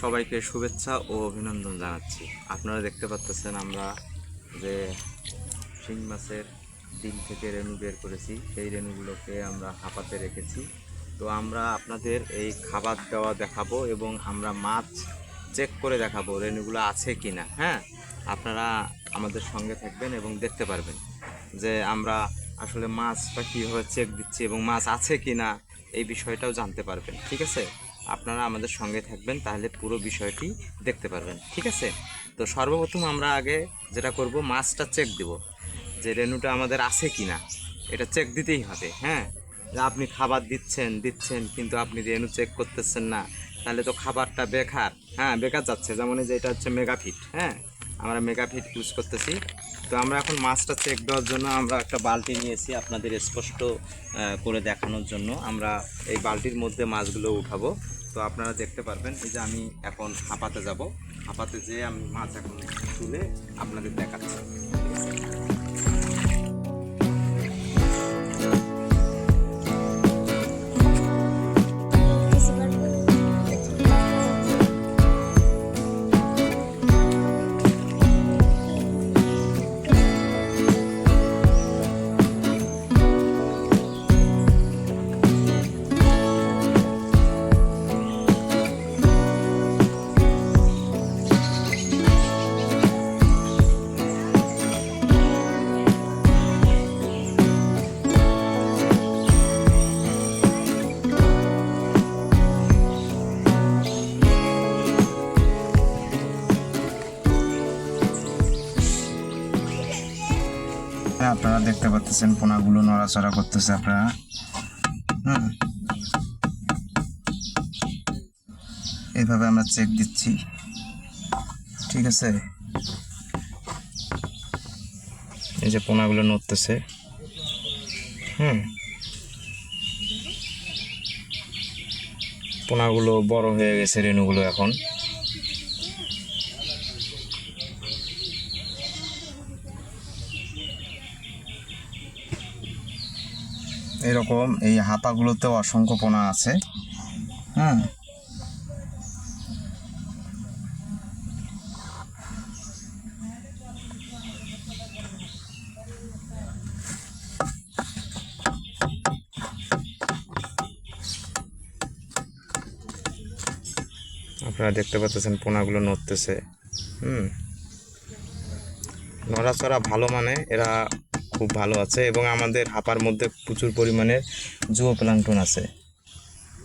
সবাইকে শুভেচ্ছা ও অভিনন্দন জানাচ্ছি। আপনারা দেখতে পাচ্ছেন আমরা যে শিং মাছের ডিম থেকে রেণু বের করেছি। সেই রেণুগুলোকে আমরা হাঁপাতে রেখেছি। তো আমরা আপনাদের এই খাবার দেওয়া দেখাবো এবং আমরা মাছ চেক করে দেখাবো রেণুগুলো আছে কি না হ্যাঁ? আপনারা আমাদের সঙ্গে থাকবেন এবং দেখতে পারবেন যে আমরা আসলে মাছটা কীভাবে চেক দিচ্ছি এবং মাছ আছে কি না এই বিষয়টাও জানতে পারবেন। ঠিক আছে? আপনারা আমাদের সঙ্গে থাকবেন, তাহলে পুরো বিষয়টি দেখতে পারবেন, ঠিক আছে? তো সর্বপ্রথম আমরা আগে যেটা করব, মাছটা চেক দিব, যে রেনুটা আমাদের আছে কি না এটা চেক দিতেই হবে হ্যাঁ? আপনি খাবার দিচ্ছেন দিচ্ছেন, কিন্তু আপনি রেনু চেক করতেছেন না, তাহলে তো খাবারটা বেকার হ্যাঁ বেকার যাচ্ছে, যেমন এই যে এটা হচ্ছে মেগাফিট হ্যাঁ? আমরা মেগা ফিট ইউজ করতেছি। তো আমরা এখন মাছটা চেক দেওয়ার জন্য আমরা একটা বালতি নিয়েছি আপনাদের স্পষ্ট করে দেখানোর জন্য। আমরা এই বালতির মধ্যে মাছগুলো উঠাবো। তো আপনারা দেখতে পারবেন, এই যে আমি এখন হাঁপাতে যাব। হাঁপাতে যেয়ে আমি মাছ এখন তুলে আপনাদের দেখাচ্ছি। আপনারা দেখতে পাচ্ছেন পোনাগুলো নড়াচড়া করতেছে আপনারা। হুম। এইভাবে আমরা চেক দিচ্ছি। ঠিক আছে? এই যে পোনাগুলো নড়তেছে। হুম। পোনাগুলো বড় হয়ে গেছে রেণুগুলো এখন। এরকম এই হাতাগুলোতেও অসংখ্য পোনা আছে। হ্যাঁ আপনারা দেখতে পাচ্ছেন পোনাগুলো নড়তেছে। হুম। নড়াচড়া ভালো মানে এরা খুব ভালো আছে এবং আমাদের হাপার মধ্যে প্রচুর পরিমাণের জুয়ো প্লাঙ্কটন আছে।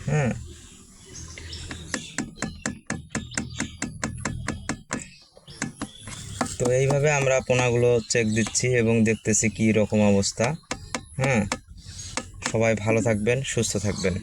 হ্যাঁ তো এইভাবে আমরা পোনাগুলো চেক দিচ্ছি এবং দেখতেছি কী রকম অবস্থা। হ্যাঁ সবাই ভালো থাকবেন, সুস্থ থাকবেন।